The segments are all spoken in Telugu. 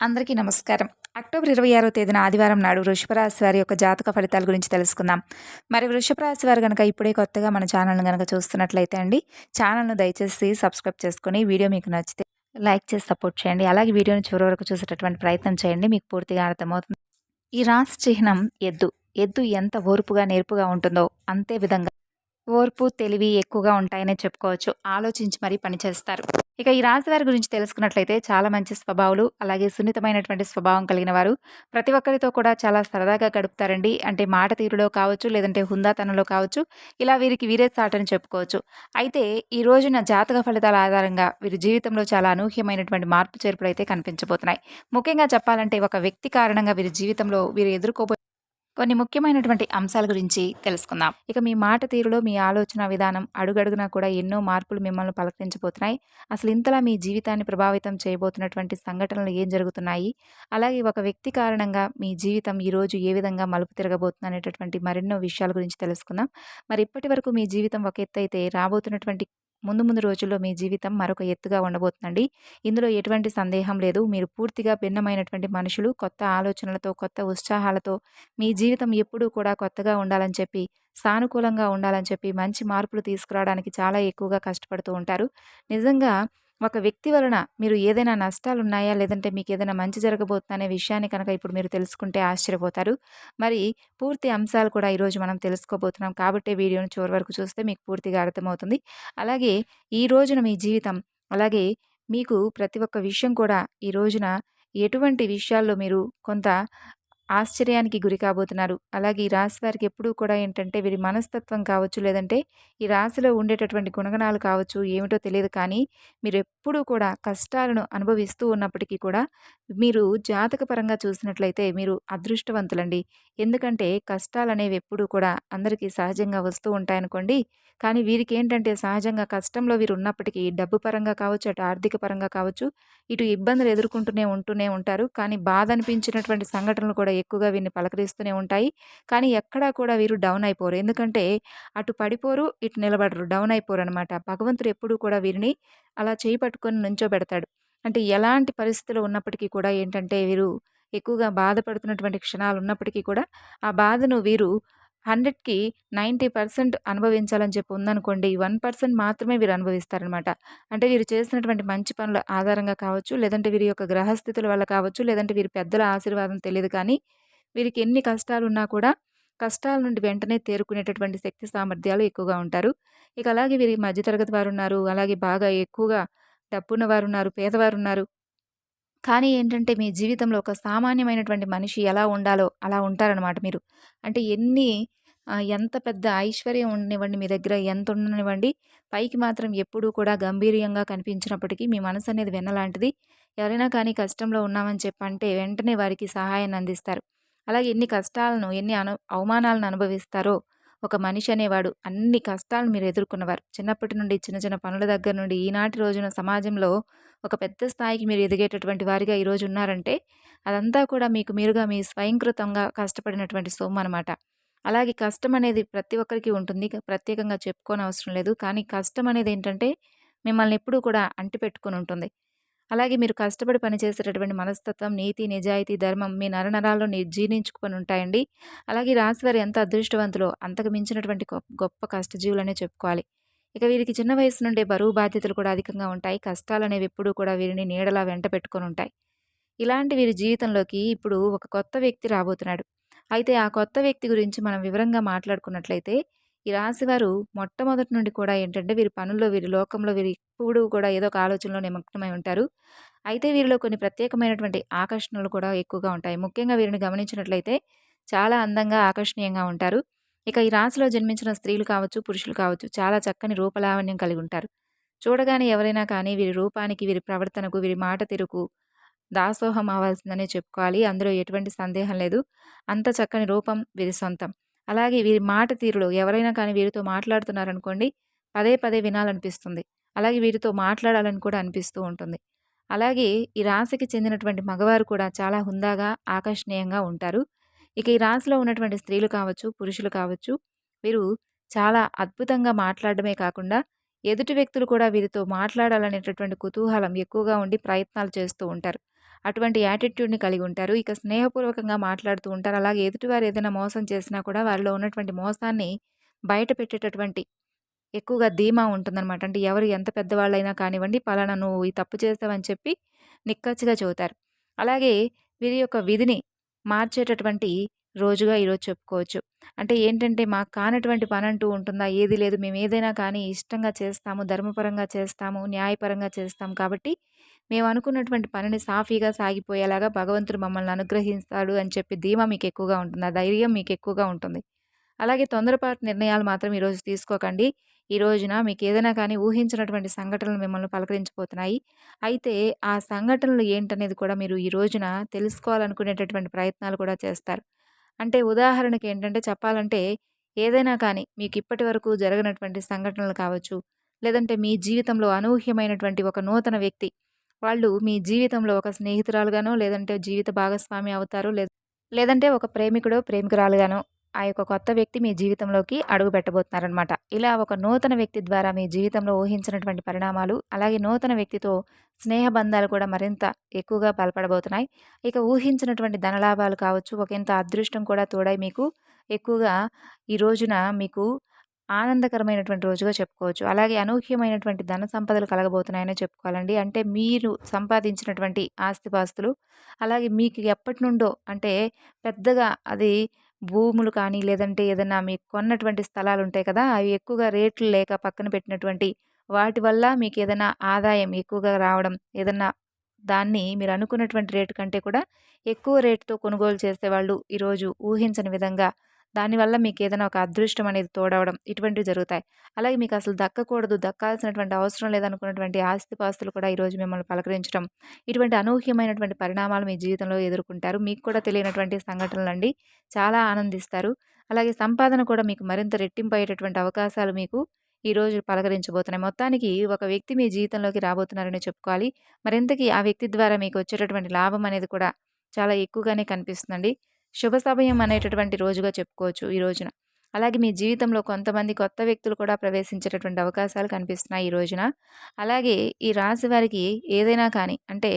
అందరికీ నమస్కారం. అక్టోబర్ ఇరవై ఆరో తేదీన ఆదివారం నాడు వృషభరాశి వారి యొక్క జాతక ఫలితాల గురించి తెలుసుకుందాం. మరి వృషభరాశి వారు కనుక ఇప్పుడే కొత్తగా మన ఛానల్ను కనుక చూస్తున్నట్లయితే అండి ఛానల్ను దయచేసి సబ్స్క్రైబ్ చేసుకొని వీడియో మీకు నచ్చితే లైక్ చేసి సపోర్ట్ చేయండి. అలాగే వీడియోని చివరి వరకు చూసేటటువంటి ప్రయత్నం చేయండి మీకు పూర్తిగా అర్థమవుతుంది. ఈ రాశి చిహ్నం ఎద్దు. ఎద్దు ఎంత ఓర్పుగా నేర్పుగా ఉంటుందో అంతే విధంగా ఓర్పు తెలివి ఎక్కువగా ఉంటాయనే చెప్పుకోవచ్చు. ఆలోచించి మరీ పనిచేస్తారు. ఇక ఈ రాశివారి గురించి తెలుసుకున్నట్లయితే చాలా మంచి స్వభావాలు అలాగే సున్నితమైనటువంటి స్వభావం కలిగిన వారు. ప్రతి ఒక్కరితో కూడా చాలా సరదాగా గడుపుతారండి. అంటే మాట తీరులో కావచ్చు లేదంటే హుందాతనంలో కావచ్చు ఇలా వీరికి వీరే సాటని చెప్పుకోవచ్చు. అయితే ఈ రోజున జాతక ఫలితాల ఆధారంగా వీరి జీవితంలో చాలా అనూహ్యమైనటువంటి మార్పు చేర్పులు అయితే కనిపించబోతున్నాయి. ముఖ్యంగా చెప్పాలంటే ఒక వ్యక్తి కారణంగా వీరి జీవితంలో వీరు ఎదుర్కోబోయే కొన్ని ముఖ్యమైనటువంటి అంశాల గురించి తెలుసుకుందాం. ఇక మీ మాట తీరులో మీ ఆలోచన విధానం అడుగడుగునా కూడా ఎన్నో మార్పులు మిమ్మల్ని పలకరించబోతున్నాయి. అసలు ఇంతలా మీ జీవితాన్ని ప్రభావితం చేయబోతున్నటువంటి సంఘటనలు ఏం జరుగుతున్నాయి? అలాగే ఒక వ్యక్తి కారణంగా మీ జీవితం ఈరోజు ఏ విధంగా మలుపు తిరగబోతుంది అనేటటువంటి మరెన్నో విషయాల గురించి తెలుసుకుందాం. మరి ఇప్పటి వరకు మీ జీవితం ఒక ఎత్తు అయితే రాబోతున్నటువంటి ముందు ముందు రోజుల్లో మీ జీవితం మరొక ఎత్తుగా ఉండబోతుందండి. ఇందులో ఎటువంటి సందేహం లేదు. మీరు పూర్తిగా భిన్నమైనటువంటి మనుషులు కొత్త ఆలోచనలతో కొత్త ఉత్సాహాలతో మీ జీవితం ఎప్పుడూ కూడా కొత్తగా ఉండాలని చెప్పి సానుకూలంగా ఉండాలని చెప్పి మంచి మార్పులు తీసుకురావడానికి చాలా ఎక్కువగా కష్టపడుతూ ఉంటారు. నిజంగా ఒక వ్యక్తి వలన మీరు ఏదైనా నష్టాలు ఉన్నాయా లేదంటే మీకు ఏదైనా మంచి జరగబోతుందనే విషయాన్ని కనుక ఇప్పుడు మీరు తెలుసుకుంటే ఆశ్చర్యపోతారు. మరి పూర్తి అంశాలు కూడా ఈరోజు మనం తెలుసుకోబోతున్నాం. కాబట్టి వీడియోను చివరి వరకు చూస్తే మీకు పూర్తిగా అర్థమవుతుంది. అలాగే ఈ రోజున మీ జీవితం అలాగే మీకు ప్రతి ఒక్క విషయం కూడా ఈ రోజున ఎటువంటి విషయాల్లో మీరు కొంత ఆశ్చర్యానికి గురి కాబోతున్నారు. అలాగే ఈ రాశి వారికి ఎప్పుడూ కూడా ఏంటంటే వీరి మనస్తత్వం కావచ్చు లేదంటే ఈ రాశిలో ఉండేటటువంటి గుణగణాలు కావచ్చు ఏమిటో తెలియదు. కానీ మీరు ఎప్పుడూ కూడా కష్టాలను అనుభవిస్తూ ఉన్నప్పటికీ కూడా మీరు జాతకపరంగా చూసినట్లయితే మీరు అదృష్టవంతులండి. ఎందుకంటే కష్టాలు అనేవి ఎప్పుడూ కూడా అందరికీ సహజంగా వస్తూ ఉంటాయనుకోండి. కానీ వీరికి ఏంటంటే సహజంగా కష్టంలో వీరు ఉన్నప్పటికీ డబ్బు పరంగా కావచ్చు అటు ఆర్థిక పరంగా కావచ్చు ఇటు ఇబ్బందులు ఎదుర్కొంటూనే ఉంటూనే ఉంటారు. కానీ బాధ అనిపించినటువంటి సంఘటనలు కూడా ఎక్కువగా వీరిని పలకరిస్తూనే ఉంటాయి. కానీ ఎక్కడా కూడా వీరు డౌన్ అయిపోరు. ఎందుకంటే అటు పడిపోరు ఇటు నిలబడరు. డౌన్ అయిపోరు అనమాట భగవంతుడు ఎప్పుడూ కూడా వీరిని అలా చేయి పట్టుకొని నుంచోబెడతాడు. అంటే ఎలాంటి పరిస్థితులు ఉన్నప్పటికీ కూడా ఏంటంటే వీరు ఎక్కువగా బాధపడుతున్నటువంటి క్షణాలు ఉన్నప్పటికీ కూడా ఆ బాధను వీరు హండ్రెడ్కి నైంటీ పర్సెంట్ అనుభవించాలని చెప్పి ఉందనుకోండి వన్ పర్సెంట్ మాత్రమే వీరు అనుభవిస్తారనమాట. అంటే వీరు చేసినటువంటి మంచి పనుల ఆధారంగా కావచ్చు లేదంటే వీరి యొక్క గ్రహస్థితుల వల్ల కావచ్చు లేదంటే వీరి పెద్దల ఆశీర్వాదం తెలియదు కానీ వీరికి ఎన్ని కష్టాలు ఉన్నా కూడా కష్టాల నుండి వెంటనే తేరుకునేటటువంటి శక్తి సామర్థ్యాలు ఎక్కువగా ఉంటారు. ఇక అలాగే వీరి మధ్యతరగతి వారు ఉన్నారు అలాగే బాగా ఎక్కువగా డబ్బున్న వారు ఉన్నారు పేదవారు ఉన్నారు కానీ ఏంటంటే మీ జీవితంలో ఒక సామాన్యమైనటువంటి మనిషి ఎలా ఉండాలో అలా ఉంటారనమాట మీరు. అంటే ఎన్ని ఎంత పెద్ద ఐశ్వర్యం ఉండనివ్వండి మీ దగ్గర ఎంత ఉండనివ్వండి పైకి మాత్రం ఎప్పుడూ కూడా గంభీర్యంగా కనిపించినప్పటికీ మీ మనసు అనేది విన్నలాంటిది. ఎవరైనా కానీ కష్టంలో ఉన్నామని చెప్పంటే వెంటనే వారికి సహాయాన్ని అందిస్తారు. అలాగే ఎన్ని కష్టాలను ఎన్ని అను అవమానాలను అనుభవిస్తారో ఒక మనిషి అనేవాడు అన్ని కష్టాలను మీరు ఎదుర్కొన్నవారు. చిన్నప్పటి నుండి చిన్న చిన్న పనుల దగ్గర నుండి ఈనాటి రోజున సమాజంలో ఒక పెద్ద స్థాయికి మీరు ఎదిగేటటువంటి వారిగా ఈరోజు ఉన్నారంటే అదంతా కూడా మీకు మీరుగా మీ స్వయంకృతంగా కష్టపడినటువంటి సొమ్ము అనమాట అలాగే కష్టం అనేది ప్రతి ఒక్కరికి ఉంటుంది. ప్రత్యేకంగా చెప్పుకోని అవసరం లేదు. కానీ కష్టం అనేది ఏంటంటే మిమ్మల్ని ఎప్పుడూ కూడా అంటిపెట్టుకుని ఉంటుంది. అలాగే మీరు కష్టపడి పనిచేసేటటువంటి మనస్తత్వం నీతి నిజాయితీ ధర్మం మీ నరనరాల్లో జీర్ణించుకొని ఉంటాయండి. అలాగే రాశివారు ఎంత అదృష్టవంతులో అంతకు మించినటువంటి గొప్ప కష్టజీవులనే చెప్పుకోవాలి. ఇక వీరికి చిన్న వయసు నుండే బరువు బాధ్యతలు కూడా అధికంగా ఉంటాయి. కష్టాలు అనేవి ఎప్పుడూ కూడా వీరిని నీడలా వెంట పెట్టుకొని ఉంటాయి. ఇలాంటి వీరి జీవితంలోకి ఇప్పుడు ఒక కొత్త వ్యక్తి రాబోతున్నాడు. అయితే ఆ కొత్త వ్యక్తి గురించి మనం వివరంగా మాట్లాడుకున్నట్లయితే ఈ రాశివారు మొట్టమొదటి నుండి కూడా ఏంటంటే వీరి పనుల్లో వీరి లోకంలో వీరి ఇప్పుడు కూడా ఏదో ఒక ఆలోచనలో నిమగ్నమై ఉంటారు. అయితే వీరిలో కొన్ని ప్రత్యేకమైనటువంటి ఆకర్షణలు కూడా ఎక్కువగా ఉంటాయి. ముఖ్యంగా వీరిని గమనించినట్లయితే చాలా అందంగా ఆకర్షణీయంగా ఉంటారు. ఇక ఈ రాశిలో జన్మించిన స్త్రీలు కావచ్చు పురుషులు కావచ్చు చాలా చక్కని రూపలావణ్యం కలిగి ఉంటారు. చూడగానే ఎవరైనా కానీ వీరి రూపానికి వీరి ప్రవర్తనకు వీరి మాట తిరుకు దాసోహం అవ్వాల్సిందనే చెప్పుకోవాలి. అందులో ఎటువంటి సందేహం లేదు. అంత చక్కని రూపం వీరి సొంతం. అలాగే వీరి మాట తీరులో ఎవరైనా కానీ వీరితో మాట్లాడుతున్నారనుకోండి పదే పదే వినాలనిపిస్తుంది. అలాగే వీరితో మాట్లాడాలని కూడా అనిపిస్తూ ఉంటుంది. అలాగే ఈ రాశికి చెందినటువంటి మగవారు కూడా చాలా హుందాగా ఆకర్షణీయంగా ఉంటారు. ఇక ఈ రాశిలో ఉన్నటువంటి స్త్రీలు కావచ్చు పురుషులు కావచ్చు వీరు చాలా అద్భుతంగా మాట్లాడడమే కాకుండా ఎదుటి వ్యక్తులు కూడా వీరితో మాట్లాడాలనేటటువంటి కుతూహలం ఎక్కువగా ఉండి ప్రయత్నాలు చేస్తూ ఉంటారు. అటువంటి యాటిట్యూడ్‌ని కలిగి ఉంటారు. ఇక స్నేహపూర్వకంగా మాట్లాడుతూ ఉంటారు. అలాగే ఎదుటివారు ఏదైనా మోసం చేసినా కూడా వారిలో ఉన్నటువంటి మోసాన్ని బయట పెట్టేటటువంటి ఎక్కువగా ధీమా ఉంటుందన్నమాట అంటే ఎవరు ఎంత పెద్దవాళ్ళైనా కానివ్వండి, పలానా నువ్వు ఈ తప్పు చేస్తావని చెప్పి నిక్కచ్చిగా చెబుతారు. అలాగే వీరి యొక్క విధిని మార్చేటటువంటి రోజుగా ఈరోజు చెప్పుకోవచ్చు. అంటే ఏంటంటే మాకు కానటువంటి పని అంటూ ఉంటుందా? ఏది లేదు. మేము ఏదైనా కానీ ఇష్టంగా చేస్తాము, ధర్మపరంగా చేస్తాము, న్యాయపరంగా చేస్తాం కాబట్టి మేము అనుకున్నటువంటి పనిని సాఫీగా సాగిపోయేలాగా భగవంతుడు మమ్మల్ని అనుగ్రహిస్తాడు అని చెప్పి ధీమా మీకు ఎక్కువగా ఉంటుంది. ఆ ధైర్యం మీకు ఎక్కువగా ఉంటుంది. అలాగే తొందరపాటు నిర్ణయాలు మాత్రం ఈరోజు తీసుకోకండి. ఈ రోజున మీకు ఏదైనా కానీ ఊహించినటువంటి సంఘటనలు మిమ్మల్ని పలకరించిపోతున్నాయి అయితే ఆ సంఘటనలు ఏంటనేది కూడా మీరు ఈ రోజున తెలుసుకోవాలనుకునేటటువంటి ప్రయత్నాలు కూడా చేస్తారు. అంటే ఉదాహరణకి ఏంటంటే చెప్పాలంటే ఏదైనా కానీ మీకు ఇప్పటి వరకు జరగనటువంటి సంఘటనలు కావచ్చు. లేదంటే మీ జీవితంలో అనూహ్యమైనటువంటి ఒక నూతన వ్యక్తి వాళ్ళు మీ జీవితంలో ఒక స్నేహితురాలుగానో, లేదంటే జీవిత భాగస్వామి అవుతారు. లేదంటే ఒక ప్రేమికుడో, ప్రేమికురాలుగానో ఆ యొక్క కొత్త వ్యక్తి మీ జీవితంలోకి అడుగు పెట్టబోతున్నారనమాట. ఇలా ఒక నూతన వ్యక్తి ద్వారా మీ జీవితంలో ఊహించినటువంటి పరిణామాలు, అలాగే నూతన వ్యక్తితో స్నేహ బంధాలు కూడా మరింత ఎక్కువగా బలపడబోతున్నాయి. ఇక ఊహించినటువంటి ధనలాభాలు కావచ్చు, ఒకంత అదృష్టం కూడా తోడై మీకు ఎక్కువగా ఈ రోజున మీకు ఆనందకరమైనటువంటి రోజుగా చెప్పుకోవచ్చు. అలాగే అనూహ్యమైనటువంటి ధన సంపదలు కలగబోతున్నాయనే చెప్పుకోవాలండి. అంటే మీరు సంపాదించినటువంటి ఆస్తిపాస్తులు, అలాగే మీకు ఎప్పటి నుండో అంటే పెద్దగా అది భూములు కానీ, లేదంటే ఏదన్నా మీకు కొన్నటువంటి స్థలాలు ఉంటాయి కదా! అవి ఎక్కువగా రేట్లు లేక పక్కన పెట్టినటువంటి వాటి వల్ల మీకు ఏదైనా ఆదాయం ఎక్కువగా రావడం, ఏదన్నా దాన్ని మీరు అనుకున్నటువంటి రేటు కంటే కూడా ఎక్కువ రేటుతో కొనుగోలు చేసేవాళ్ళు ఈరోజు ఊహించని విధంగా దానివల్ల మీకు ఏదైనా ఒక అదృష్టం అనేది తోడవడం ఇటువంటివి జరుగుతాయి. అలాగే మీకు అసలు దక్కకూడదు, దక్కాల్సినటువంటి అవసరం లేదనుకున్నటువంటి ఆస్తిపాస్తులు కూడా ఈరోజు మిమ్మల్ని పలకరించడం, ఇటువంటి అనూహ్యమైనటువంటి పరిణామాలు మీ జీవితంలో ఎదుర్కొంటారు. మీకు కూడా తెలియనటువంటి సంఘటనలు అండి చాలా ఆనందిస్తారు. అలాగే సంపాదన కూడా మీకు మరింత రెట్టింపు అయ్యేటటువంటి అవకాశాలు మీకు ఈరోజు పలకరించబోతున్నాయి. మొత్తానికి ఒక వ్యక్తి మీ జీవితంలోకి రాబోతున్నారని చెప్పుకోవాలి. మరింతకీ ఆ వ్యక్తి ద్వారా మీకు వచ్చేటటువంటి లాభం అనేది కూడా చాలా ఎక్కువగానే కనిపిస్తుందండి. శుభ సమయం అనేటటువంటి రోజుగా చెప్పుకోవచ్చు ఈ రోజున. అలాగే మీ జీవితంలో కొంతమంది కొత్త వ్యక్తులు కూడా ప్రవేశించేటటువంటి అవకాశాలు కనిపిస్తున్నాయి ఈ రోజున. అలాగే ఈ రాశి వారికి ఏదైనా కానీ అంటే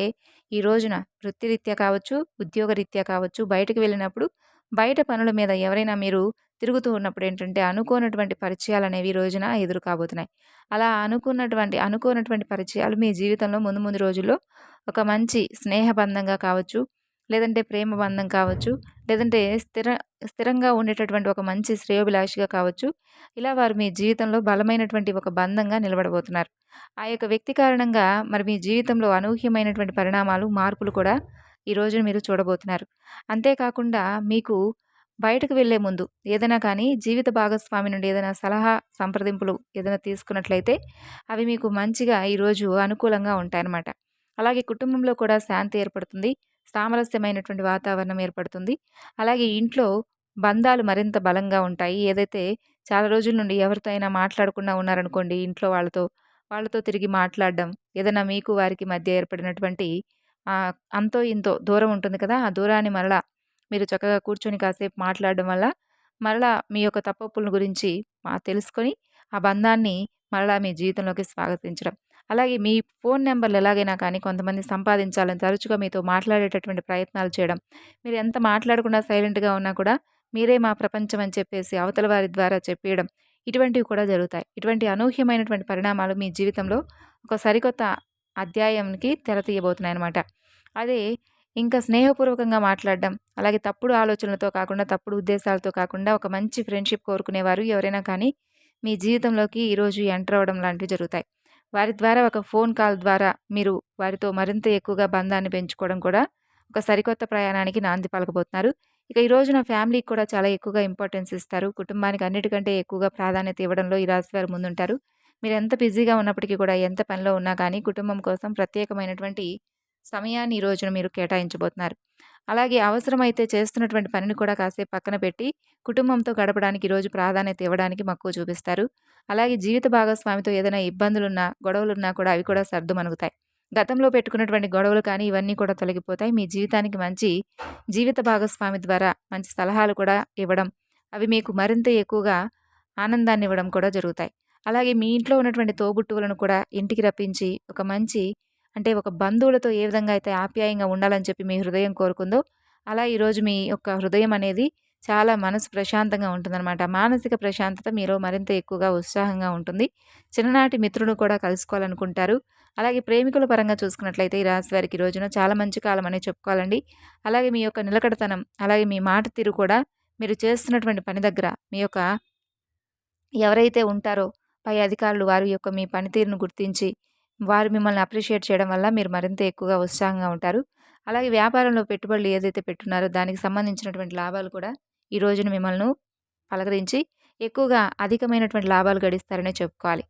ఈ రోజున వృత్తిరీత్యా కావచ్చు, ఉద్యోగరీత్యా కావచ్చు, బయటకు వెళ్ళినప్పుడు బయట పనుల మీద ఎవరైనా మీరు తిరుగుతూ ఉన్నప్పుడు ఏంటంటే అనుకోనటువంటి పరిచయాలనేవి ఈ రోజున ఎదురు కాబోతున్నాయి. అలా అనుకున్నటువంటి అనుకోనటువంటి పరిచయాలు మీ జీవితంలో ముందు ముందు రోజుల్లో ఒక మంచి స్నేహబంధంగా కావచ్చు, లేదంటే ప్రేమ బంధం కావచ్చు, లేదంటే స్థిర స్థిరంగా ఉండేటటువంటి ఒక మంచి శ్రేయోభిలాషిగా కావచ్చు. ఇలా వారు మీ జీవితంలో బలమైనటువంటి ఒక బంధంగా నిలబడబోతున్నారు. ఆ యొక్క వ్యక్తి కారణంగా మరి మీ జీవితంలో అనూహ్యమైనటువంటి పరిణామాలు, మార్పులు కూడా ఈ రోజున మీరు చూడబోతున్నారు. అంతేకాకుండా మీకు బయటకు వెళ్ళే ముందు ఏదైనా కానీ జీవిత భాగస్వామి నుండి ఏదైనా సలహా, సంప్రదింపులు ఏదైనా తీసుకున్నట్లయితే అవి మీకు మంచిగా ఈరోజు అనుకూలంగా ఉంటాయన్నమాట. అలాగే కుటుంబంలో కూడా శాంతి ఏర్పడుతుంది. సామరస్యమైనటువంటి వాతావరణం ఏర్పడుతుంది. అలాగే ఇంట్లో బంధాలు మరింత బలంగా ఉంటాయి. ఏదైతే చాలా రోజుల నుండి ఎవరితో అయినా మాట్లాడకుండా ఉన్నారనుకోండి ఇంట్లో వాళ్ళతో, వాళ్ళతో తిరిగి మాట్లాడడం, ఏదైనా మీకు వారికి మధ్య ఏర్పడినటువంటి అంతో ఇంతో దూరం ఉంటుంది కదా! ఆ దూరాన్ని మరలా మీరు చక్కగా కూర్చొని కాసేపు మాట్లాడడం వల్ల మరలా మీ యొక్క తప్పొప్పుల గురించి తెలుసుకొని ఆ బంధాన్ని మరలా మీ జీవితంలోకి స్వాగతించడం. అలాగే మీ ఫోన్ నెంబర్లు ఎలాగైనా కానీ కొంతమంది సంపాదించాలని తరచుగా మీతో మాట్లాడేటటువంటి ప్రయత్నాలు చేయడం. మీరు ఎంత మాట్లాడకుండా సైలెంట్‌గా ఉన్నా కూడా మీరే మా ప్రపంచం అని చెప్పేసి అవతల వారి ద్వారా చెప్పేయడం. ఇటువంటివి కూడా జరుగుతాయి. ఇటువంటి అనూహ్యమైనటువంటి పరిణామాలు మీ జీవితంలో ఒక సరికొత్త అధ్యాయంకి తెరతీయబోతున్నాయి అన్నమాట అదే ఇంకా స్నేహపూర్వకంగా మాట్లాడడం, అలాగే తప్పుడు ఆలోచనలతో కాకుండా, తప్పుడు ఉద్దేశాలతో కాకుండా ఒక మంచి ఫ్రెండ్‌షిప్ కోరుకునేవారు ఎవరైనా కానీ మీ జీవితంలోకి ఈరోజు ఎంటర్ అవ్వడం లాంటివి జరుగుతాయి. వారి ద్వారా ఒక ఫోన్ కాల్ ద్వారా మీరు వారితో మరింత ఎక్కువగా బంధాన్ని పెంచుకోవడం కూడా ఒక సరికొత్త ప్రయాణానికి నాంది పలకబోతున్నారు. ఇక ఈరోజు నా ఫ్యామిలీకి కూడా చాలా ఎక్కువగా ఇంపార్టెన్స్ ఇస్తారు. కుటుంబానికి అన్నిటికంటే ఎక్కువగా ప్రాధాన్యత ఇవ్వడంలో ఈ రాశి వారు ముందుంటారు. మీరు ఎంత బిజీగా ఉన్నప్పటికీ కూడా, ఎంత పనిలో ఉన్నా కానీ కుటుంబం కోసం ప్రత్యేకమైనటువంటి సమయాన్ని ఈ రోజున మీరు కేటాయించబోతున్నారు. అలాగే అవసరమైతే చేస్తున్నటువంటి పనిని కూడా కాసేపు పక్కన పెట్టి కుటుంబంతో గడపడానికి ఈరోజు ప్రాధాన్యత ఇవ్వడానికి మక్కువ చూపిస్తారు. అలాగే జీవిత భాగస్వామితో ఏదైనా ఇబ్బందులున్నా, గొడవలున్నా కూడా అవి కూడా సర్దుమణుగుతాయి. గతంలో పెట్టుకున్నటువంటి గొడవలు కానీ ఇవన్నీ కూడా తొలగిపోతాయి. మీ జీవితానికి మంచి జీవిత భాగస్వామి ద్వారా మంచి సలహాలు కూడా ఇవ్వడం, అవి మీకు మరింత ఎక్కువగా ఆనందాన్ని ఇవ్వడం కూడా జరుగుతాయి. అలాగే మీ ఇంట్లో ఉన్నటువంటి తోబుట్టువులను కూడా ఇంటికి రప్పించి ఒక మంచి అంటే ఒక బంధువులతో ఏ విధంగా అయితే ఆప్యాయంగా ఉండాలని చెప్పి మీ హృదయం కోరుకుందో అలా ఈరోజు మీ యొక్క హృదయం అనేది చాలా మనసు ప్రశాంతంగా ఉంటుందన్నమాట. మానసిక ప్రశాంతత మీలో మరింత ఎక్కువగా ఉత్సాహంగా ఉంటుంది. చిన్ననాటి మిత్రులు కూడా కలుసుకోవాలనుకుంటారు. అలాగే ప్రేమికుల పరంగా చూసుకున్నట్లయితే ఈ రాశి వారికి రోజున చాలా మంచి కాలం అనే చెప్పుకోవాలండి. అలాగే మీ యొక్క నిలకడతనం అలాగే మీ మాట తీరు కూడా మీరు చేస్తున్నటువంటి పని దగ్గర మీ యొక్క ఎవరైతే ఉంటారో పై అధికారులు వారి యొక్క మీ పనితీరును గుర్తించి వారు మిమ్మల్ని అప్రిషియేట్ చేయడం వల్ల మీరు మరింత ఎక్కువగా ఉత్సాహంగా ఉంటారు. అలాగే వ్యాపారంలో పెట్టుబడులు ఏదైతే పెట్టున్నారో దానికి సంబంధించినటువంటి లాభాలు కూడా ఈ రోజున మిమ్మల్ని పలకరించి ఎక్కువగా అధికమైనటువంటి లాభాలు గడిస్తారనే చెప్పుకోవాలి.